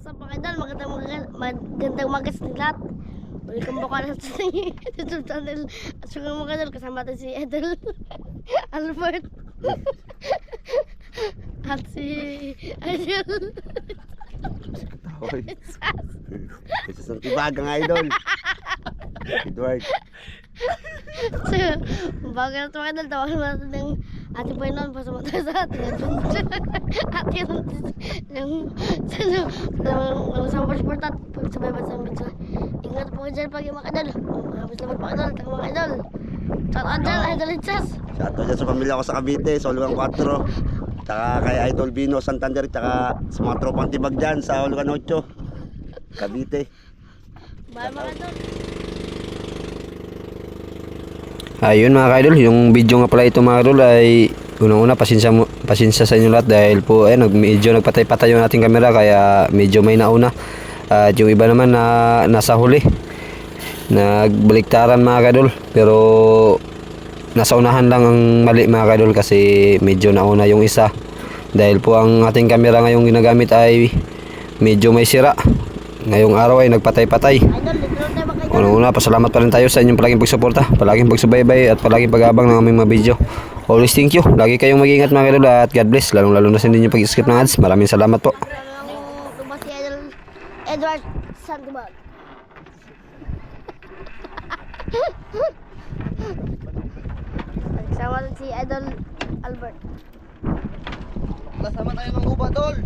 Sa idol, magandang mag- magandang magas ng lahat. Uli kang buka na sa YouTube channel. At saka mga idol, kasama natin si Idol Albert. At si Hoy. Isa sa tibagang idol. Edward. So, bago na ito idol, tawagan natin ng ating po noon para sumunta sa ating adventure. ating yung yung sa mga support at sa. Ingat po kayo dyan pag yung po idol. Taka mga idol. Shout out dyan, idol Itchas. Shoutout dyan sa pamilya ko sa Cavite, sa Ulugan 4. Tsaka kay Idol Bino Santander, tsaka sa mga tropang tibag dyan sa Ulugan 8. Cavite. Bye mga idol. Ayun mga kaidol, yung video nga pala ito mga kaidol ay unang-una pasensya, mo, pasensya sa inyo lahat dahil po eh, nag, medyo nagpatay-patay yung ating camera kaya medyo may nauna. At yung iba naman na nasa huli. Nagbaliktaran mga kaidol pero nasa unahan lang ang mali mga kaidol kasi medyo nauna yung isa. Dahil po ang ating camera ngayong ginagamit ay medyo may sira. Ngayong araw ay nagpatay-patay. Idol, dito na tayo mga idol. Unang-una, pasalamat pa rin tayo sa inyong palaging pagsuporta, palaging pagsubaybay at palaging pag-abang ng aming mga video. Always thank you. Lagi kayong mag-iingat mga kadol at God bless. Lalong-lalo na sa hindi nyo pag-skip ng ads. Maraming salamat po. Edward Sandbag. Kasama rin si Idol Albert. Kasama tayo ng uba, tol.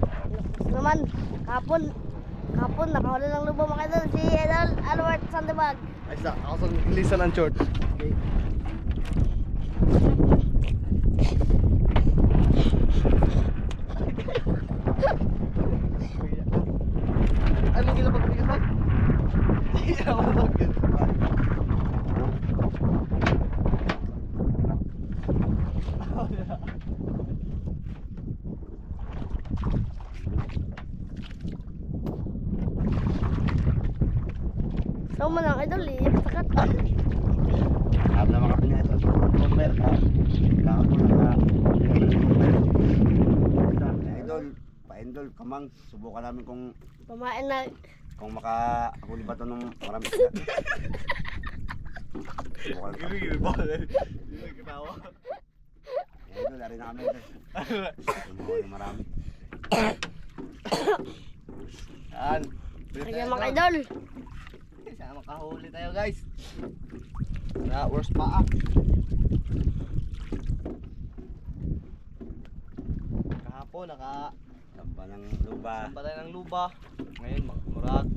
Naman, kapon, kapon, nakahuli ng lubo mga idol, si Idol Albert Sandbag. Ay, sa ako sa lisan ng short. Okay. Ano gila pag bigas ba? Hindi ako pag So man ang idol, eh, sakat. Alam naman kami na ito. Convert ha. Kailangan ko na Idol, pa-idol, kamang, subukan Pamain na, kung makahuli ba ito ng marami namin. Gili-gili ba? Kinawa. Idol, ari na kami ito. Subukan ng marami. Yan. kaya mga idol. Sana makahuli tayo guys. Na worst pa ah. Kahapon naka Tamba ng luba. samba tayo ng luba. Ngayon mag- murag.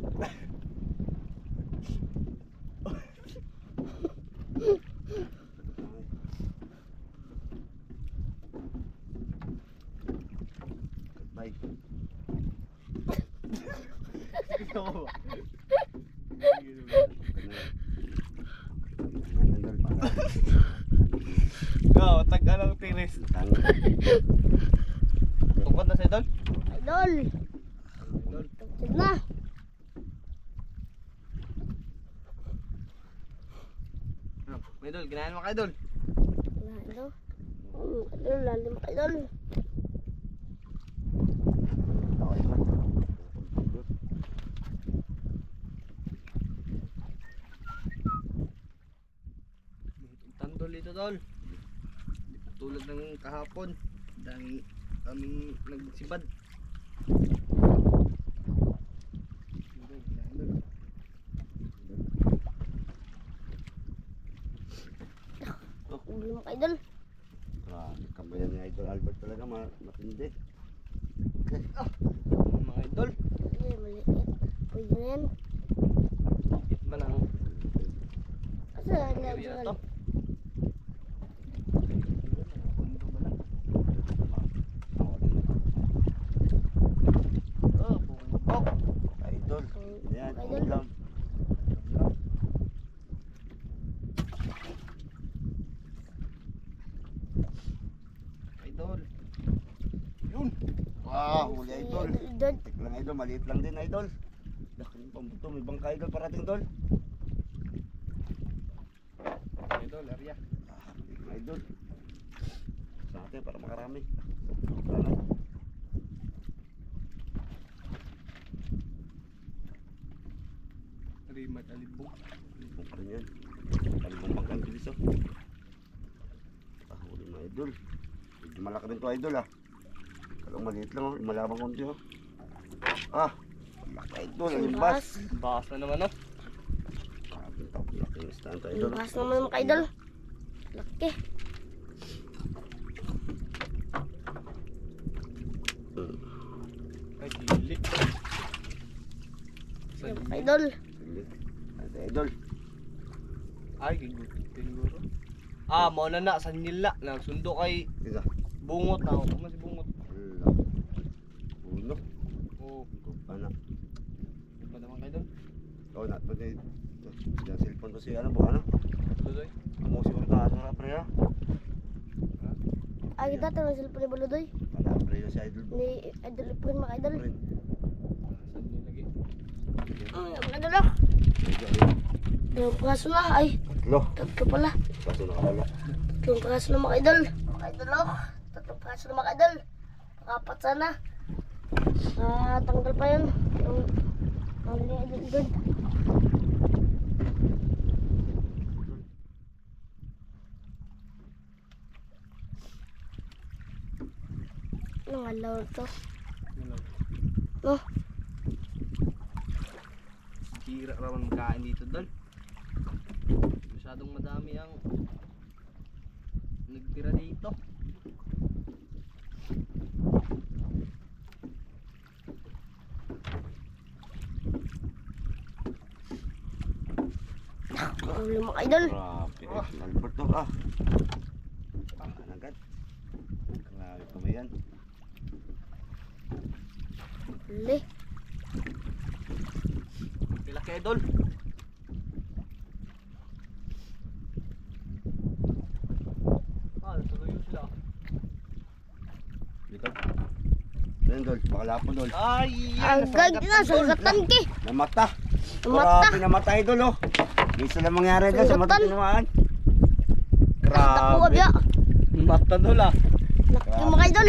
Bye. Ikaw ba? Idol, para. Ikaw, tag anong tiris. Tang- Tungkol na sa idol? Idol. Tugtog na. Idol, ginahan mo ka idol. Wala, idol. Mm, Idol, lalim ka idol. Tandol dito tol. Tulad ng kahapon. Dami kaming nagsibad. Ulo mo ka idol. Grabe, kambayan ni Idol Albert talaga ma- matindi. Mga idol. Maliit. Pwede na yan. Asa na area na idol? to. Pundo ba na? Oh, bungkok. Idol. Yan, Idol. ulam. Idol. Yun. Wow, huli Idol. Idol. Tik lang Idol, maliit lang din Idol. Laki ng pambuto, may bangka Idol parating Idol. Idol, area. Ah, Idol. Sa atin para makarami. Sana. Dari matalibog. Talibong pa rin yan. Talibong pangkan bilis oh. Ah, huli mga idol. Medyo malaki rin to idol ah. Kalong maliit lang oh. Malabang konti oh. Ah, malaki idol. Alimbas. Bahas. Bakas na naman oh. Yung stand idol. Bahas naman mga idol. Laki. Ay, dili. Sa Yung mga idol. Ate idol. Ay, gigutin siguro. Ah, mo na na sa nila. Nagsundo kay Isa. bungot na ako. Kuma si bungot. Oo. Ano? Ano naman kayo doon? Oh, na di. Yung cellphone to si ano po ano? Tuloy. Amo si Marta sa pre ah. Ay, kita tayo sila pala baludoy. Wala pre yung si idol. Ni idol ipon mga idol. Pre. Saan nila lagi? Mm, mga idol ayun. Yung kaso na. Ay, Lo. tatlo pala. Kaso nakawala. Tatlong kaso na mga idol. Mga idol oh. Tatlong kaso na mga idol. Pakapat sana. Ah, tanggal pa yun. Yung ang mga idol idol. Anong alaw to? Oh, Hira raman magkain dito doon. Masyadong madami ang nagtira dito. Ang lima mga idol. Grabe. Albert to ah. Ah, agad. Grabe pa ba yan? Huli. Pila kay idol. Ah, tuloy yun sila. Dito. Yan dol. Bakalapon dol. Ay, Ang gag na, sagatan ki. Namata. Mata. Grabe namatay dol oh. Bisa lang mangyari dol sa Sugatan. mata tinamaan. Takbo ka Grabe. biya. Mata dol ah. Laki mga idol.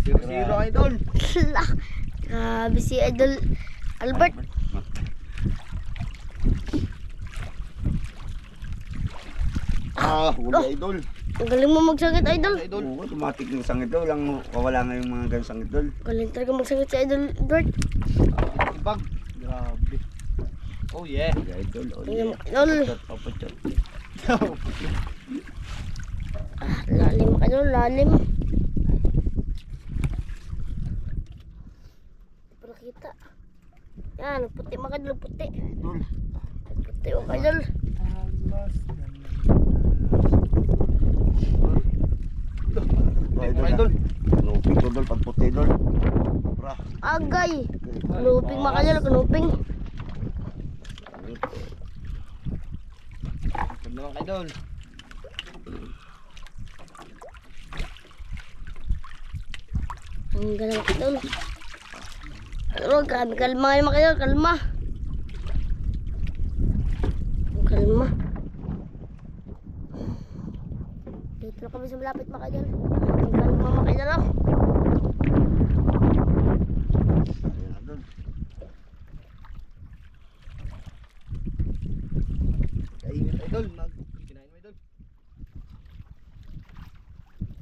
Zero zero idol. Lah. Grabe si idol Albert. Ah, huli idol. Ang galing mo magsangit idol. Idol. Oo, automatic yung sangit dol. Walang wawala nga yung mga ganong sangit dol. Galing talaga magsangit si idol Albert. Ibag. Grabe. Oh yeah. Sige idol. Oh, yeah. idol. Papuchot, papuchot. Ah, lalim idol, lalim. Pero kita. Yan, puti mga idol, puti. Idol. Puti mga idol. Ito, Idol. idol. Lupig to dol. Pag puti dol. Bra. Agay. Kanuping mga idol, kanuping. Ito naman kay idol. Ang mga idol. Pero grabe kalma kayo mga idol, kalma. Kalma. Dito na kami mga idol. Ang kalma mga idol. oh. Ayan, idol. Kaingat idol. Mag kinain mo idol.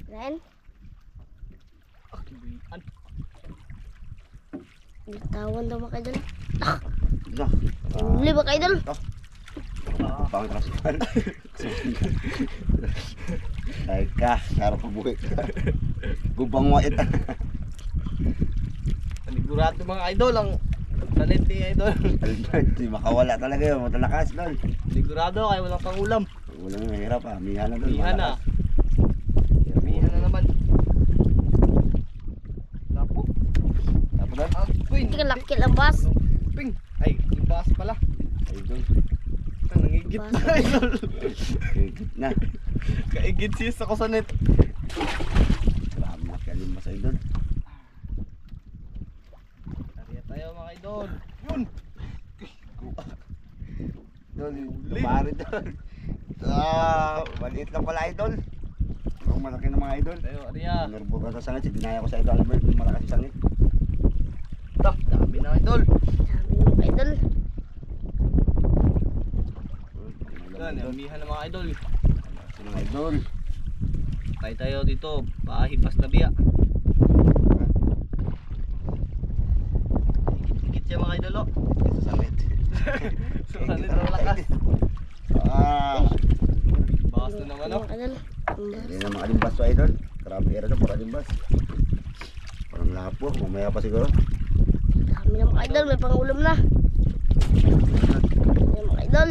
Ren, Ah, kibuyan. Bitawan daw mga idol. Isa. Huli mga idol. Ah, pangit na siya. Ay ka, sarap pabuhay ka. Gubang wait. Panigurado mga idol ang talit ni idol. Albert, di makawala talaga yun. Matalakas dol. Panigurado kaya walang pangulam. Walang mahirap ah. Miha na dol. Mihan na. malakas. Mihan na naman. Lapo. Tapos dol. Queen. Hindi ka laki lang bas. Ping. Ay, yung baas pala. Ay dol. Ang nangigit na idol. Kikit na. Kaigit siya sa kusanet. Grabe na kalim mas idol. Kaya tayo mga idol. Yun. Dol, Huli. pare dol. Ah, maliit lang pala idol. Ang malaki ng mga idol. Tayo, Arya. Nerbo ka sa sangit. Dinaya ko sa idol Albert. Yung malakas yung sangit ng idol. Sabi ng idol. Yan, umihan ng mga idol. Sino idol? Tayo tayo dito, pahipas na biya. Ikit-ikit siya mga idol, oh. Sa summit. Ang lakas. Ah. Bakas na naman, oh. Ano? Hindi na mga alimbas, idol. Grabe, era na, pura alimbas. Parang lapo, mamaya pa siguro. Dami ng mga idol. May pangulam na. Ayan mga idol.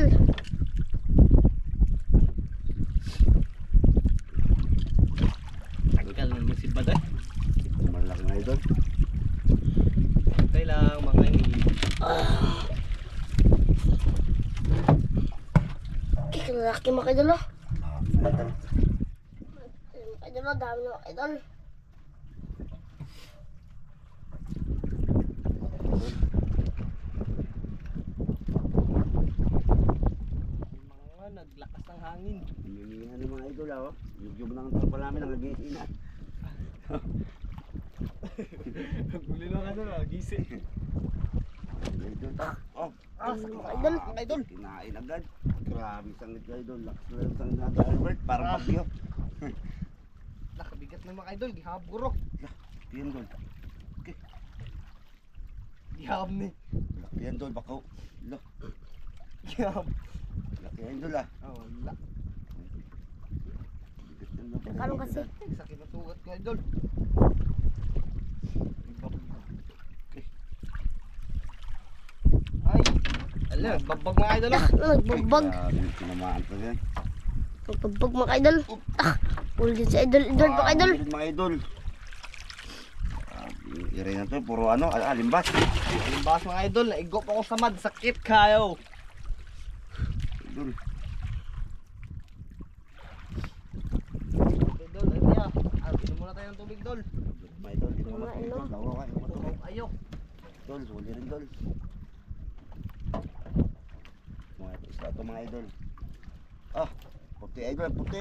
Tanggal ng si Baday. Malaki na idol. Hintay lang mga idol. Kalaki mga idol. oh. Malaki na idol. Ayan, Mga idol. oh. Dami mga idol. Mga naglakas ng hangin. Hinihingan ng mga idol ah. oh. Yung ng tropa namin ang nag-iina. Huli lang ano lang. Gising. Idol ta. Oh, Ah, Ayan, mga mga idol. idol. kinain agad. Grabe sangit ka idol. Lakas na lang sangit na Albert. Parang Ah. bagyo. Nakabigat ng mga idol. Gihaburo. Yan dol. Gihab ni. Laki yan dol. Bakaw. Gihab. Laki yan dol ah. Oh, wala. Kano kasi? Sakit na sugat ko idol. Ala, babag mga idol ah. Nagbabag. Grabe, tinamaan pa yan. Nagbabag mga idol. Ah. Ulit sa idol. Idol mga idol. Mga idol. Ire na to. Puro ano, al- alimbas. Ang bahas mga idol, naigop ako sa mad. Sakit kayo. Idol. Idol, ay niya. Ah, inom muna tayo ng tubig, dol. Mga idol. Dito Mga ka ino. idol. Dawa ka. Ka. Ayok. Dol, huli rin dol. Mga ito, isda to mga idol. Ah, puti idol, puti.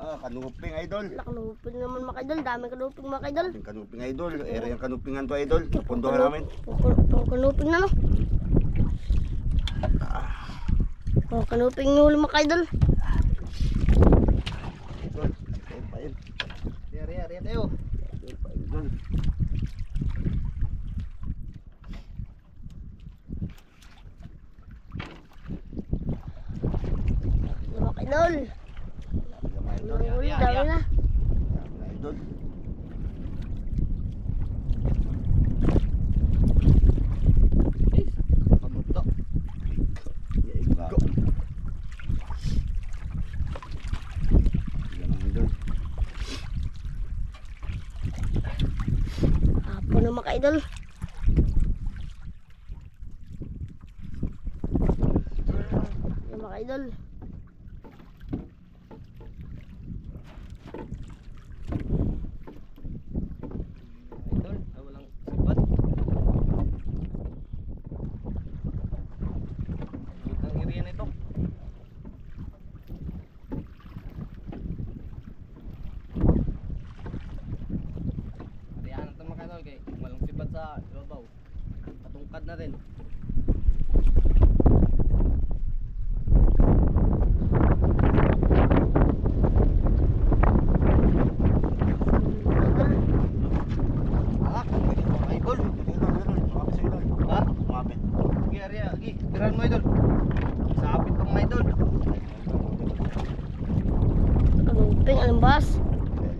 Ah, kanuping idol. Nakalupin naman mga idol. Dami kanuping mga idol. Yung kanuping idol. Ere yung kanupingan to idol. Pundohan namin. Kanuping na no. Pang kanuping yung pa yun. Yari, yari, tayo. Ayun pa idol. Yung mga idol. Yung mga idol. Yung huli, Yan, dami yan. na. Mga idol. Eh, pamuto. Igo. Yan mga idol. Apo na mga idol. Yung mga idol. Idol, ah, walang sibat. Ang iriya na ito. Ariyan na ito mga idol kay walang sibat sa ibabaw. Patungkad na rin. Ah, mga idol. Idol, idol. Sumapit sa idol. Ha? Sumapit. Sige, Arya, sige. Tirahan mo idol. Sapit pa mga idol. Kanuping, alimbas.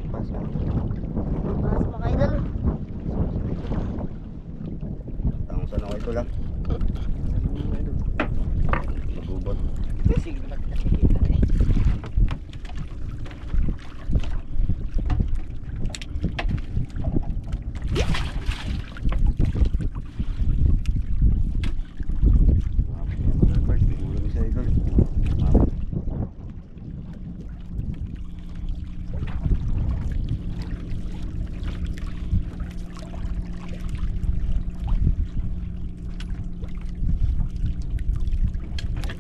Lipas ka. Alimbas mga idol. Tangos ano idol ah. Magubot. Sige, magkakita na eh. Albert, may ulam sa idol. Sumapit.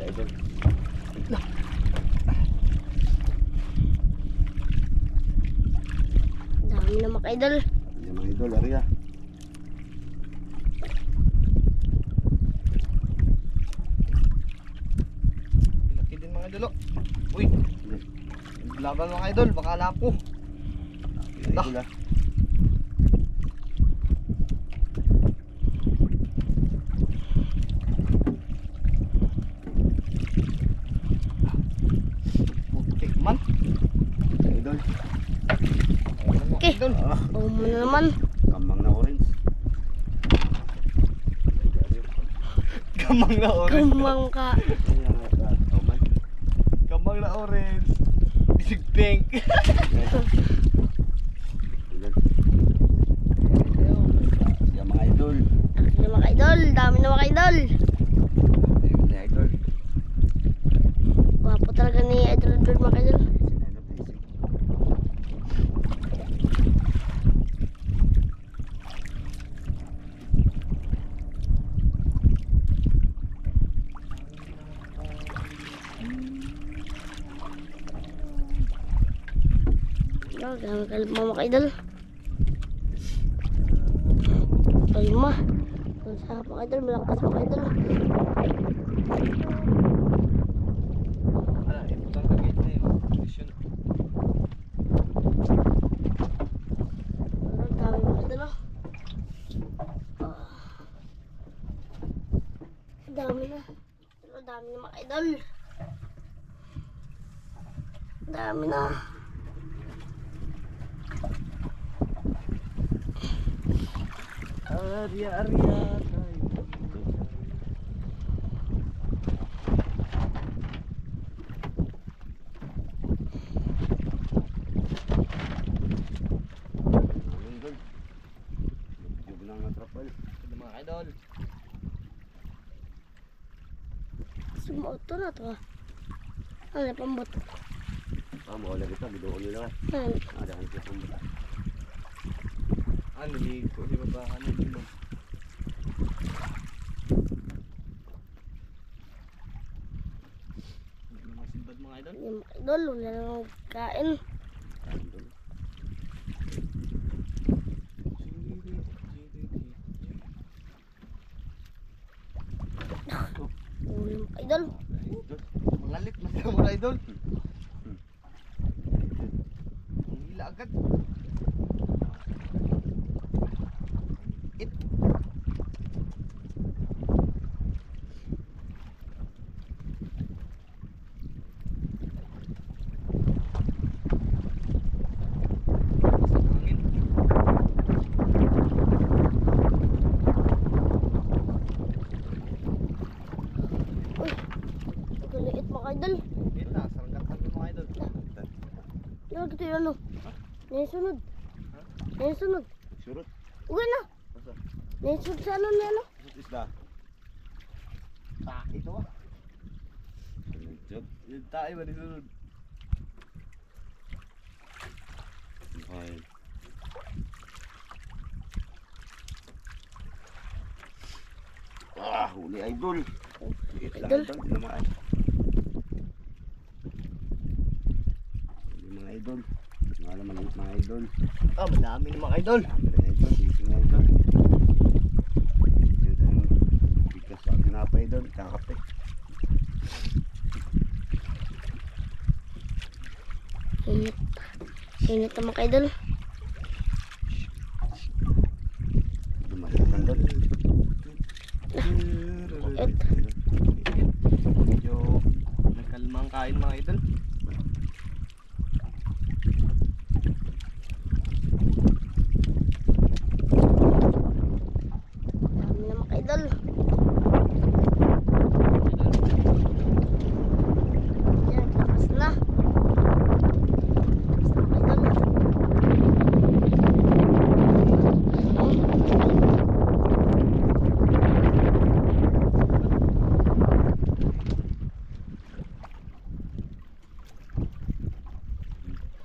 Sa idol. Dami na mga idol. Yan mga idol, Arya. Laki din mga idol idol oh. Uy, laban mga idol, baka lapo. Mga idol ah. Putik man. Mga idol. Ayun, mga Okay. Idol. Oo na naman. kamang na orange. Kamang na orange. Kumang ka. Kamang na orange. Bisig pink. Idol. Yan mga idol. Akin na mga idol. Dami na mga idol. Ayun na idol. Wapo talaga ni Idol Idol mga idol. Ayun, idol, please. Dami kalma mga idol. Kalma. Kung sa mga idol, malakas mga idol. Ala, iputang ka gate na yun. Vision. Ang dami mga idol. oh. Ah. Dami na. Ang dami na mga idol. Dami na. Arya, arya. Ayun, idol. Medyo na to. ah. Ano pambot? Ah, mawala kita. Bidoon nila. Ah, dahil siya pumunta. Ano, ligo. Di ba ba? Ano, ligo. Simbad mga idol. Idol, wala nang kain. Huli mga idol. Idol. Mga lit na sila mga idol. Ang hila agad. It. Idol. Ito na, sarangkatan ng mga idol. Ano dito yung ano? Naisunod. Naisunod. Surut. Uwi na. Naisunod sa ano na ano? Isda. Ta, ito ah. Nagtiyog. Yung tayo ba ni sunod? Okay. Ah, huli idol. Idol. naman. Huli mga idol. Mga naman mga idol. Ah, madami mga idol. Dami rin idol, mga idol. Ito ang bigas sa tinapay idol, kakape. Init. Init na mga idol. Dumalit ng idol. Et. Medyo nagkalma ang kain mga idol. Dami na mga idol. Yan, lakas na. Lakas na mga idol.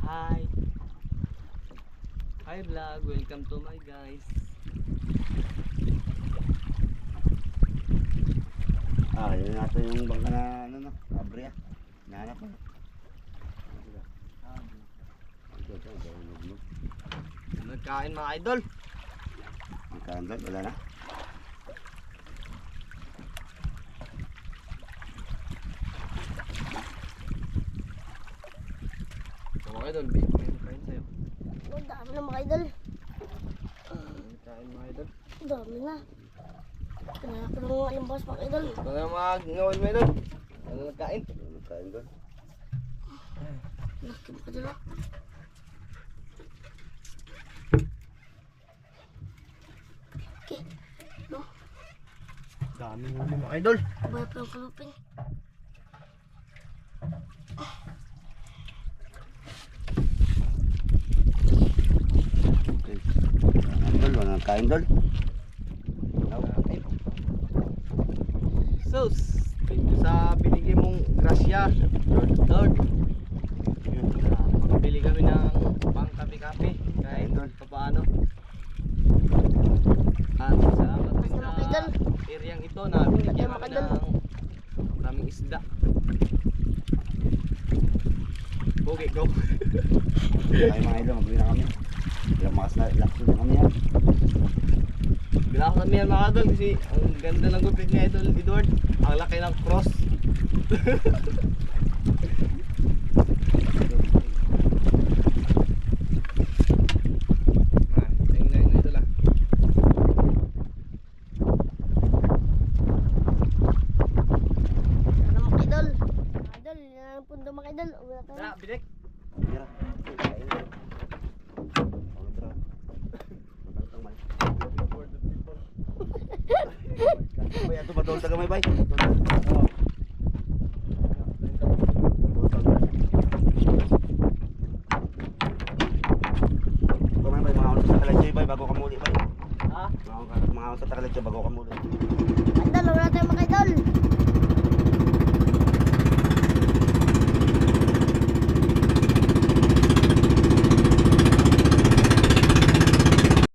Hi. Hi vlog, welcome to my guys. Ah, yun natin yung bangka na ano no, abre ah. Nahanap nugnog. Nagkain mga idol. Ang kandal, wala na. Mga idol, may may kain sa'yo. Ang dami na mga idol. Kain mga idol. Dami na. Kailangan ko ng mga alimbas mga idol. Ito na mga ngawin mga idol. Ano nagkain? Kain doon. Laki mga idol. ah. Okay. No, Dami mga idol. buhay pa yung kalupin. Okay. Idol, mga kain doon. Sus, thank you sa binigay mong grasya, Lord. Lord. Makabili kami ng pang kape-kape kahit Idol. paano. At salamat din sa mga idol. areang ito na binigyan mga kami idol. ng maraming isda. Okay, go. Kain mga idol, magbili na kami. Ilang na, lakso na kami yan. Kami yan mga idol kasi ang ganda ng gupit ni Idol Edward. Ang laki ng cross. Ah, idol idol? Idol, ang pundo mga idol. Uwi na tayo. Tara, bidik. Tira. Kain doon. Ang Batol taga may bay.